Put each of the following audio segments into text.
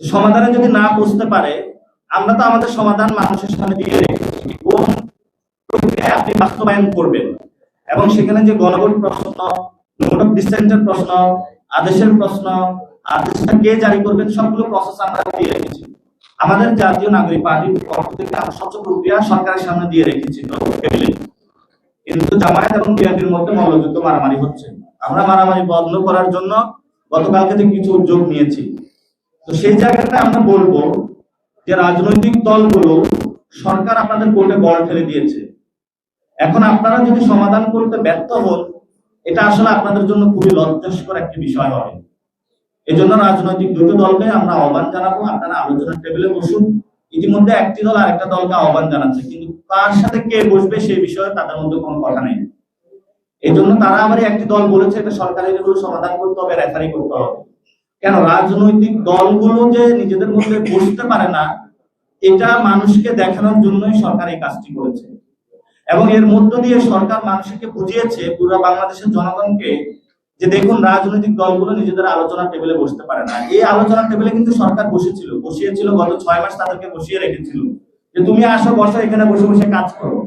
সমাধানে যদি না বুঝতে পারে, আমরা তো আমাদের সমাধান মানুষের সামনে দিয়ে রেখেছি কোন প্রক্রিয়ায় আপনি বাস্তবায়ন করবেন? এবং সেখানে যে গণভোট প্রশ্ন নোট অফ ডিসেন্টের প্রশ্ন, আদেশের প্রশ্ন, আদেশটা কে জারি করবেন, সবগুলো প্রসেস আমরা দিয়ে রেখেছি। আমাদের জাতীয় নাগরিক পার্টির পক্ষ থেকে আমরা স্বচ্ছ প্রক্রিয়া সরকারের সামনে দিয়ে রেখেছি কিন্তু জামায়াত এবং বিএনপির মধ্যে মল্লযুদ্ধ মারামারি হচ্ছে। আমরা মারামারি বন্ধ করার জন্য গতকালকে থেকে কিছু উদ্যোগ নিয়েছি তো সেই জায়গাটা আমরা বলব যে রাজনৈতিক দলগুলো সরকার আপনাদের কোর্টে বল ফেলে দিয়েছে। এখন আপনারা যদি সমাধান করতে ব্যর্থ হন, এটা আসলে আপনাদের জন্য খুবই লজ্জাস্কর একটি বিষয় হবে। এই জন্য রাজনৈতিক দুটো দলকে আমরা আহ্বান জানাব। আপনারা আলোচনার টেবিলে বসুন। ইতিমধ্যে একটি দল আর একটা দলকে আহ্বান জানাচ্ছে, কিন্তু কার সাথে কে বসবে সেই বিষয়ে তাদের মধ্যে কোনো কথা নেই। এই জন্য তারা আবার একটি দল বলেছে, এটা সরকারের সমাধান করতে হবে রেফারি করতে হবে। কেন রাজনৈতিক দলগুলো যে নিজেদের মধ্যে বসতে পারে না, এটা মানুষকে দেখানোর জন্যই সরকার এই কাজটি করেছে। এবং এর মধ্য দিয়ে সরকার মানুষকে বুঝিয়েছে, পুরো বাংলাদেশের জনগণকে, যে দেখুন রাজনৈতিক দলগুলো নিজেদের আলোচনা টেবিলে বসতে পারে না। এই আলোচনা টেবিলে কিন্তু সরকার বসেছিল। বসিয়েছিল, গত ছয় মাস তাদেরকে বসিয়ে রেখেছিল। যে তুমি আসো, বসো, এখানে বসে বসে কাজ করো।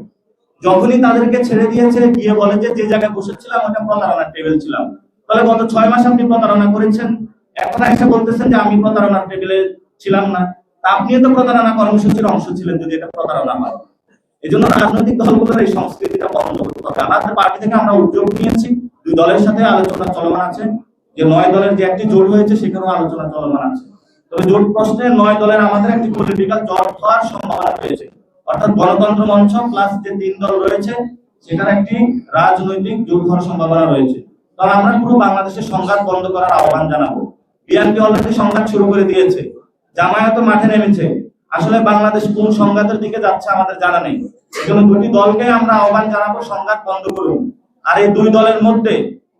যখনই তাদেরকে ছেড়ে দিয়েছে, গিয়ে বলে যে যে জায়গায় বসেছিলাম ওটা প্রতারণার টেবিল ছিলাম। তাহলে গত ছয় মাস আপনি প্রতারণা করেছেন। এখন এসে বলতেছেন যে আমি প্রতারণার টেবিলে ছিলাম না। তা আপনিও তো প্রতারণা কর্মসূচির অংশ ছিলেন যদি এটা প্রতারণা হয়। এই জন্য রাজনৈতিক দলগুলোর এই সংস্কৃতিটা বন্ধ করতে হবে। আমাদের পার্টি থেকে আমরা উদ্যোগ নিয়েছি। দুই দলের সাথে আলোচনা চলমান আছে। যে নয় দলের যে একটি জোট হয়েছে, সেখানেও আলোচনা চলমান আছে। তবে জোট প্রশ্নে নয় দলের আমাদের একটি পলিটিক্যাল জট হওয়ার সম্ভাবনা রয়েছে। অর্থাৎ গণতন্ত্র মঞ্চ প্লাস যে তিন দল রয়েছে, সেখানে একটি রাজনৈতিক জোট হওয়ার সম্ভাবনা রয়েছে। তবে আমরা পুরো বাংলাদেশের সংঘাত বন্ধ করার আহ্বান জানাব। বিএনপি অলরেডি সংঘাত শুরু করে দিয়েছে। জামায়াত মাঠে নেমেছে। আসলে বাংলাদেশ কোন সংঘাতের দিকে যাচ্ছে আমাদের জানা নেই। এজন্য দুটি দলকে আমরা আহ্বান জানাব সংঘাত বন্ধ করুন। আর এই দুই দলের মধ্যে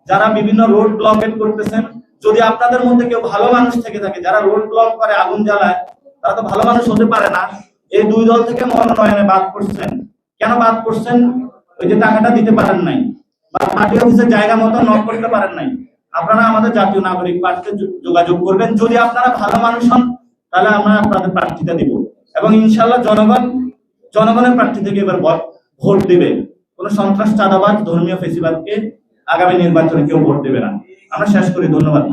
যারা বিভিন্ন রোড ব্লকেট করতেছেন, যদি আপনাদের মধ্যে কেউ ভালো মানুষ থেকে থাকে, যারা রোড ব্লক করে, আগুন জ্বালায়, তারা তো ভালো মানুষ হতে পারে না। এই দুই দল থেকে মনোনয়নে বাদ করছেন কেন বাদ করছেন ওই যে টাকাটা দিতে পারেন নাই। বা পার্টি অফিসে জায়গা মতো নক করতে পারেন নাই। আপনারা আমাদের জাতীয় নাগরিক পার্টিতে যোগাযোগ করবেন। যদি আপনারা ভালো মানুষ হন, তাহলে আমরা আপনাদের প্রার্থীটা দিব। এবং ইনশাল্লাহ জনগণ, জনগণের প্রার্থী থেকে এবার ভোট- দেবে। কোন সন্ত্রাস চাঁদাবাদ ধর্মীয় ফেসিবাদকে আগামী নির্বাচনে কেউ ভোট দেবে না। আমরা শেষ করি। ধন্যবাদ।